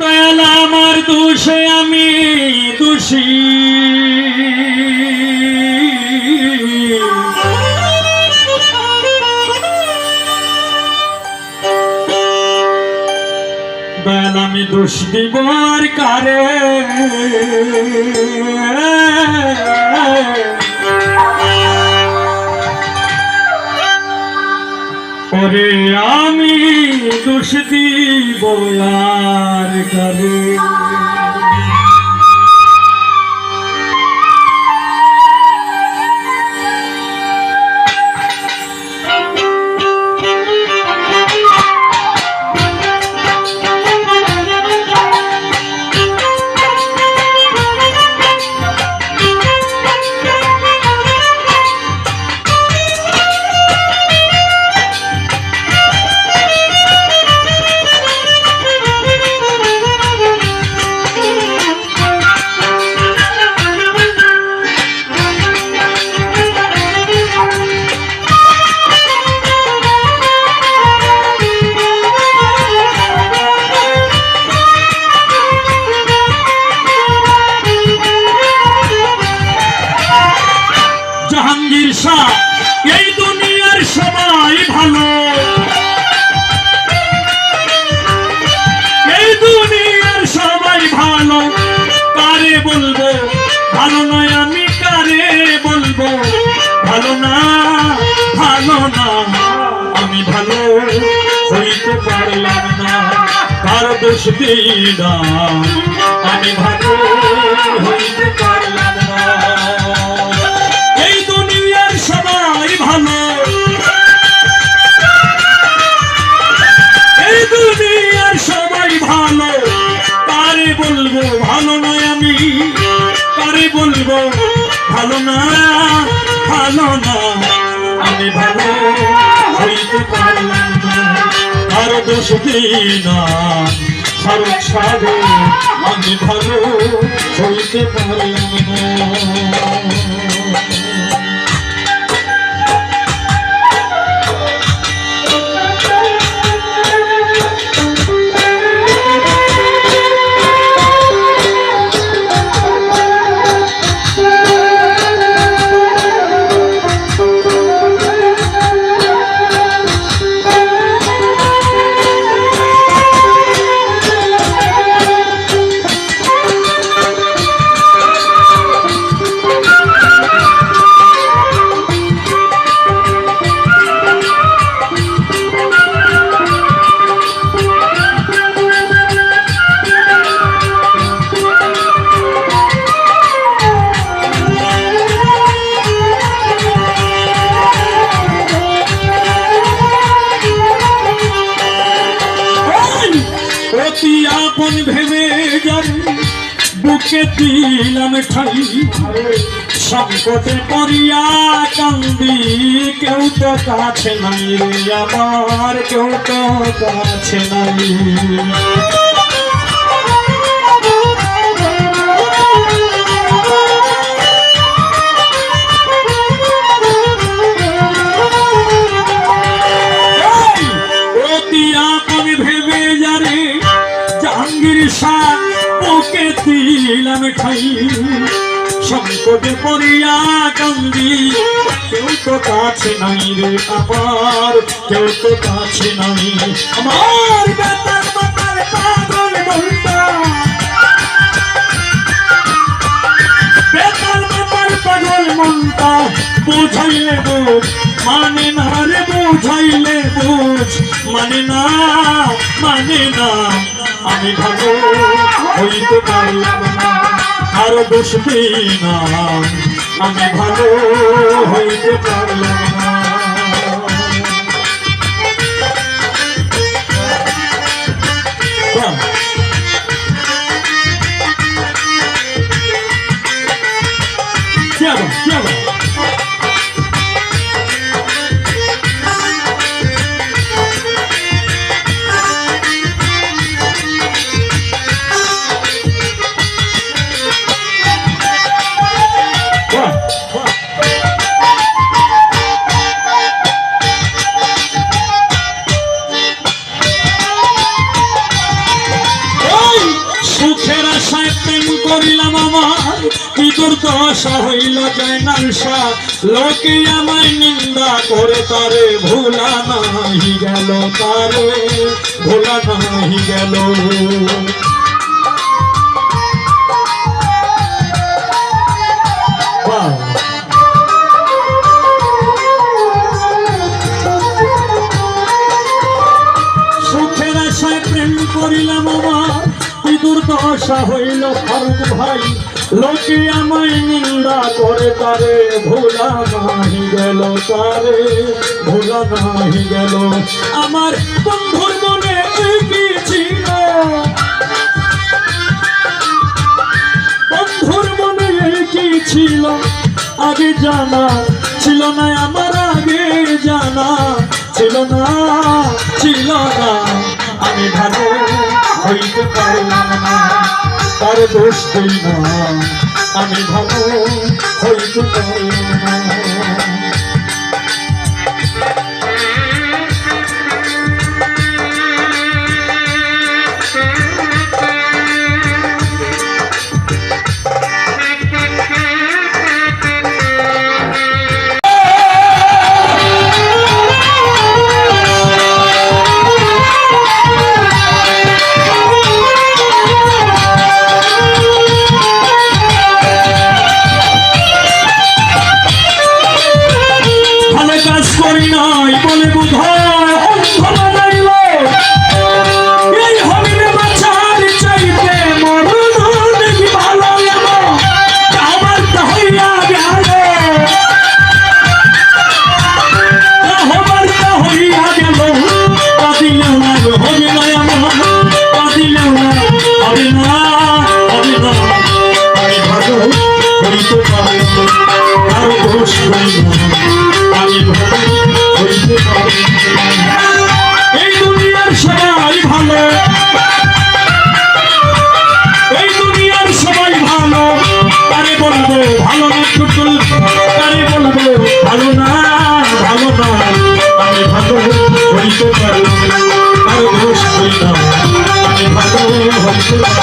দয়াল আমার দোষে আমি দোষী। দয়াল আমি দোষ দিব আর কারে? ওরে আমি দোষ দিব আর কারে। ভালো নয় আমি কারে বলব? ভালো না ভালো না। আমি ভালো হইতে পারলাম না। কার দোষ না আমি ভালো হইতে বলব, ভালো না ভালো না, আমি ভালো হইতে পারি না। ফারুক সাগর, আমি ভালো হইতে পারলাম না। দিলাম ঠাই। সংকটে পড়িয়া কান্দি কেউ তো কাছে নাই আমার কেউ তো কাছে নাই। ঠাই সংকটে পড়িয়া কান্দি। কেউ তো কাছে নাই রে আমার কেউ তো কাছে নাই। আমার বেতার মাতার মানে না রে বুঝাইলে বুঝ মানে না মানে না, আমি ভালো হইতে পারলাম না। আরও বসবে না। আমি ভালো হইতে পারলাম দুর্দশা হইল যায় নালসা লোকে আমায় নিন্দা করে তারে, ভোলা নাহি গেল তারে, ভোলা নাহি গেল। সুখের আমার। দুর্দশা হইল ফারুক ভাই। লোকে আমায় নিন্দা করে তারে, ভোলা নাহি গেল তারে, ভোলা নাহি গেল। আমার বন্ধুর মনে কি ছিল। বন্ধুর মনে কি ছিল। আগে জানা ছিল না, আমার আগে জানা ছিল না ছিল না। আমি ভালো দোষ দিই আমি ভালো হইতে হইতে পারি